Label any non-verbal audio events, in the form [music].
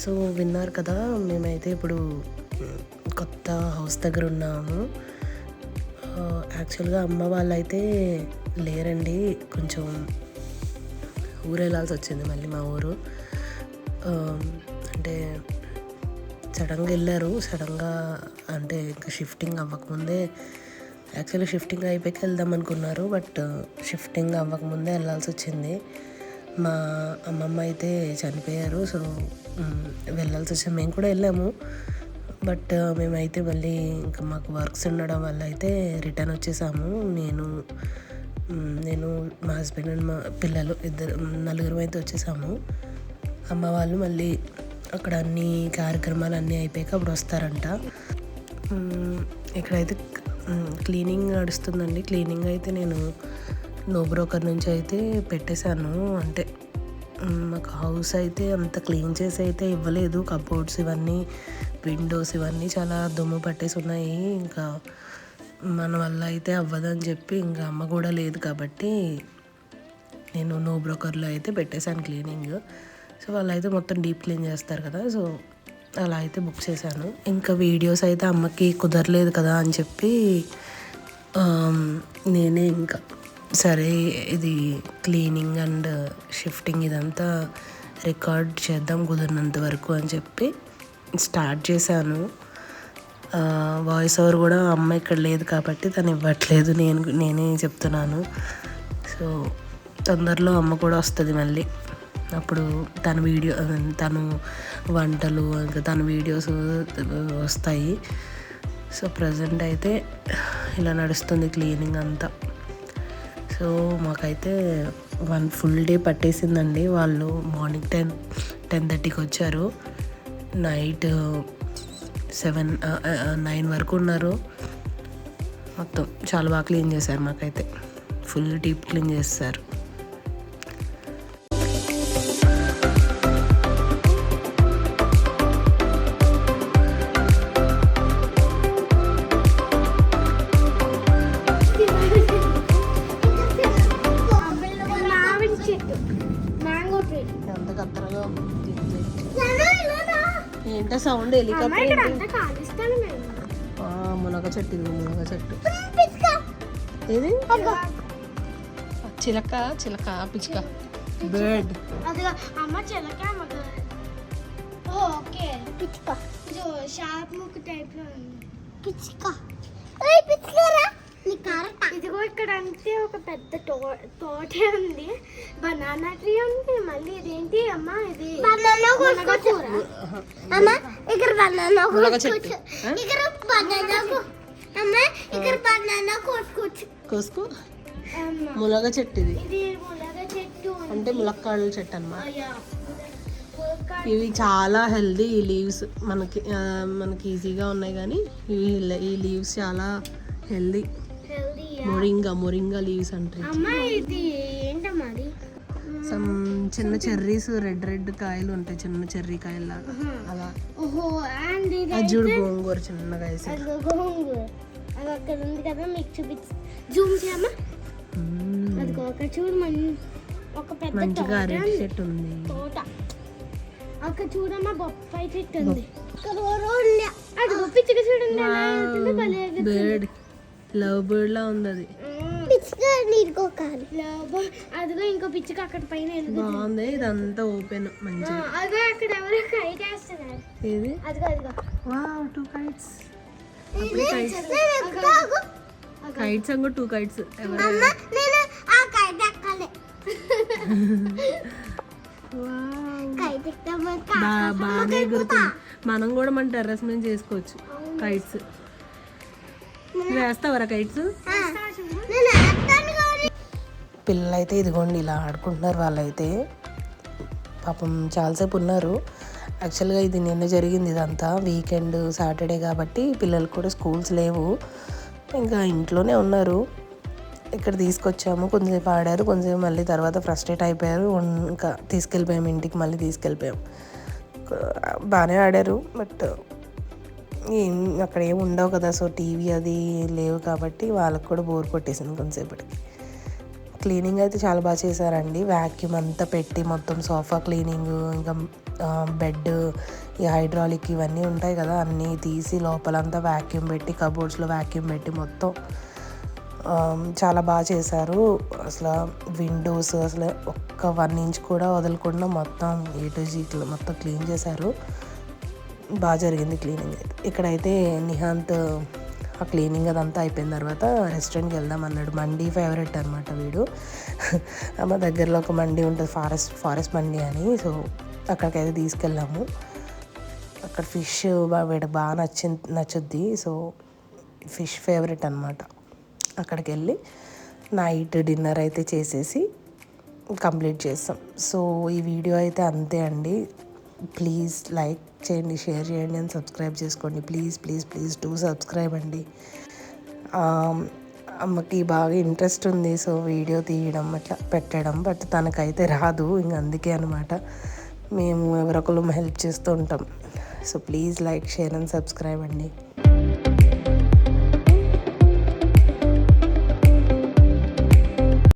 So విన్నారు కదా మేమైతే ఇప్పుడు కొత్త హౌస్ దగ్గర ఉన్నాము. యాక్చువల్గా అమ్మ వాళ్ళైతే లేరండి కొంచెం ఊరు వెళ్ళాల్సి వచ్చింది మళ్ళీ మా ఊరు. అంటే సడన్గా వెళ్ళారు సడన్గా అంటే ఇంకా షిఫ్టింగ్ అవ్వకముందే యాక్చువల్లీ షిఫ్టింగ్ అయిపోయాక వెళ్దాం అనుకున్నారు బట్ షిఫ్టింగ్ అవ్వకముందే వెళ్ళాల్సి వచ్చింది. మా అమ్మమ్మ అయితే చనిపోయారు సో వెళ్ళాల్సి వచ్చింది మేము కూడా వెళ్ళాము. బట్ మేమైతే మళ్ళీ ఇంకా మాకు వర్క్స్ ఉండడం వల్ల అయితే రిటర్న్ వచ్చేసాము. నేను నేను మా హస్బెండ్ అండ్ మా పిల్లలు ఇద్దరు నలుగురు అయితే వచ్చేసాము. అమ్మ వాళ్ళు మళ్ళీ అక్కడ అన్ని కార్యక్రమాలు అన్నీ అయిపోయాక అప్పుడు వస్తారంట. ఇక్కడైతే క్లీనింగ్ నడుస్తుందండి. క్లీనింగ్ అయితే నేను నో బ్రోకర్ నుంచి అయితే పెట్టేశాను. అంటే నాకు హౌస్ అయితే అంత క్లీన్ చేసి అయితే ఇవ్వలేదు. కబోర్డ్స్ ఇవన్నీ విండోస్ ఇవన్నీ చాలా దుమ్ము పట్టేసి ఉన్నాయి. ఇంకా మన వల్ల అయితే అవ్వదని చెప్పి ఇంకా అమ్మ కూడా లేదు కాబట్టి నేను నో బ్రోకర్లో అయితే పెట్టేశాను క్లీనింగ్. సో వాళ్ళు అయితే మొత్తం డీప్ క్లీన్ చేస్తారు కదా. సో అలా అయితే బుక్ చేశాను. ఇంకా వీడియోస్ అయితే అమ్మకి కుదరలేదు కదా అని చెప్పి నేనే ఇంకా సరే ఇది క్లీనింగ్ అండ్ షిఫ్టింగ్ ఇదంతా రికార్డ్ చేద్దాం కుదిరినంత వరకు అని చెప్పి స్టార్ట్ చేశాను. వాయిస్ ఓవర్ కూడా అమ్మ ఇక్కడ లేదు కాబట్టి తను ఇవ్వట్లేదు నేను నేనే చెప్తున్నాను. సో తొందరలో అమ్మ కూడా వస్తుంది మళ్ళీ. అప్పుడు తన వీడియో తను వంటలు ఇంకా తన వీడియోస్ వస్తాయి. సో ప్రజెంట్ అయితే ఇలా నడుస్తుంది క్లీనింగ్ అంతా. సో మాకైతే వన్ ఫుల్ డే పట్టేసిందండి. వాళ్ళు మార్నింగ్ టెన్ టెన్ థర్టీకి వచ్చారు. నైట్ సెవెన్ నైన్ వరకు ఉన్నారు. మొత్తం చాలా బాగా క్లీన్ చేశారు మాకైతే. ఫుల్ డీప్ క్లీన్ చేస్తారు. ఎంత కత్తరగా. ఏంటో సౌండ్ నేను మునగ చెట్టు ఇది మునగ చెట్టు. ఏది? చిలక చిలక పిచ్చుక. బర్డ్. అమ్మ చిలక ఓకే. పిచ్చుక. షార్ప్ ముక్కు టైప్లో పిచ్చుక. పిచ్చుకరా. ఇదిగో ఇక్కడ అంతే ఒక పెద్ద తో తోటే ఉంది. బనానా ట్రీ ఉంది. మళ్ళీ ఇదేంటి? అమ్మ ఇది కూర. అమ్మ ఇక్కడ బనానా మునగ చెట్టు. ఆ? ఇక్కడ బనానా అమ్మ ఇక్కడ బనానా కోసుకోవచ్చు కోసుకో. మునగ చెట్టు ఇది. అంటే ములక్కాడల చెట్టు అన్నమాట ఇవి చాలా హెల్దీ ఈ లీవ్స్ మనకి మనకి ఈజీగా ఉన్నాయి కానీ ఇవి ఈ లీవ్స్ చాలా హెల్దీ. మొరింగా మొరింగా లీవ్స్ అంటారు సమ్ చిన్న చెర్రీస్ రెడ్ రెడ్ కాయలు ఉంటాయి చిన్న చెర్రీ కాయలు లాగా అలా అది చూడు గోంగూర చిన్నగా వేసి. అదిగో గోంగూర. అది అక్కడ ఉంది కదా మీకు చూపించి జూమ్ చేయమ్మా. మ్మ్. అదిగో అక్కడ చూడు మన ఒక పెద్ద మంచిగా అరటి. చెట్టు ఉంది. తోట. అక్కడ చూడమ్మా బొప్పాయి చెట్టు ఉంది. చూడండి. బర్డ్ లవ్ బర్డ్ లా ఉంది అది అదిగో ఇంకో పిచ్చుక అక్కడ పైన బాగుంది ఇదంతా ఓపెన్ మంచిగా అదిగో అక్కడ ఎవరో కైట్ వేస్తున్నారు. ఏది? అదిగో అదిగో. వావ్ టూ కైట్స్ కైట్స్ అంగో టూ కైట్స్ ఎవరు? నేను ఆ కైట్ ఎక్కాలి. వావ్. కైట్ ఎక్కమని బా బాగానే ఎగురుతుంది. మనం కూడా మన టెర్రస్ మీద చేసుకోవచ్చు. కైట్స్ వేస్తావరా కైట్స్ పిల్లలు అయితే ఇదిగోండి ఇలా ఆడుకుంటున్నారు వాళ్ళైతే. పాపం చాలాసేపు ఉన్నారు. యాక్చువల్గా ఇది నిన్న జరిగింది ఇదంతా. వీకెండ్ సాటర్డే కాబట్టి పిల్లలకు కూడా స్కూల్స్ లేవు. ఇంకా ఇంట్లోనే ఉన్నారు. ఇక్కడ తీసుకొచ్చాము కొంచెంసేపు ఆడారు కొంచెంసేపు మళ్ళీ తర్వాత ఫ్రస్ట్రేట్ అయిపోయారు. ఇంకా తీసుకెళ్ళిపోయాము ఇంటికి మళ్ళీ తీసుకెళ్ళిపోయాం బాగానే ఆడారు బట్ ఏం అక్కడ ఏం ఉండవు కదా. సో టీవీ అది లేవు కాబట్టి వాళ్ళకి కూడా బోర్ కొట్టేసింది కొంతసేపటికి. క్లీనింగ్ అయితే చాలా బాగా చేశారండి. వ్యాక్యూమ్ అంతా పెట్టి మొత్తం సోఫా క్లీనింగ్ ఇంకా బెడ్ ఈ హైడ్రాలిక్ ఇవన్నీ ఉంటాయి కదా. అన్నీ తీసి లోపలంతా వ్యాక్యూమ్ పెట్టి కబోర్డ్స్లో వ్యాక్యూమ్ పెట్టి మొత్తం చాలా బాగా చేశారు. అసలు విండోస్ అసలు ఒక్క వన్ ఇంచ్ కూడా వదలకుండా మొత్తం ఏ టు జీ మొత్తం క్లీన్ చేశారు. బాగా జరిగింది క్లీనింగ్. అయితే ఇక్కడైతే నిహాంత్ ఆ క్లీనింగ్ అదంతా అయిపోయిన తర్వాత రెస్టారెంట్కి వెళ్దాం అన్నాడు. మండీ ఫేవరెట్ అనమాట వీడు. [laughs] మా దగ్గరలో ఒక మండీ ఉంటుంది ఫారెస్ట్ ఫారెస్ట్ మండీ అని. సో అక్కడికైతే తీసుకెళ్ళాము. అక్కడ ఫిష్ బాగా బాగా నచ్చి నచ్చుద్ది. సో ఫిష్ ఫేవరెట్ అనమాట అక్కడికి వెళ్ళి నైట్ డిన్నర్ అయితే చేసేసి కంప్లీట్ చేస్తాం. సో ఈ వీడియో అయితే అంతే అండి. ప్లీజ్ లైక్ చేయండి షేర్ చేయండి అండ్ సబ్స్క్రైబ్ చేసుకోండి. Please please please do subscribe అండి. అమ్మకి బాగా ఇంట్రెస్ట్ ఉంది సో వీడియో తీయడం అట్లా పెట్టడం బట్ తనకైతే రాదు ఇంక అందుకే అనమాట మేము ఎవరొకరు హెల్ప్ చేస్తూ ఉంటాం. So please like share and subscribe అండి.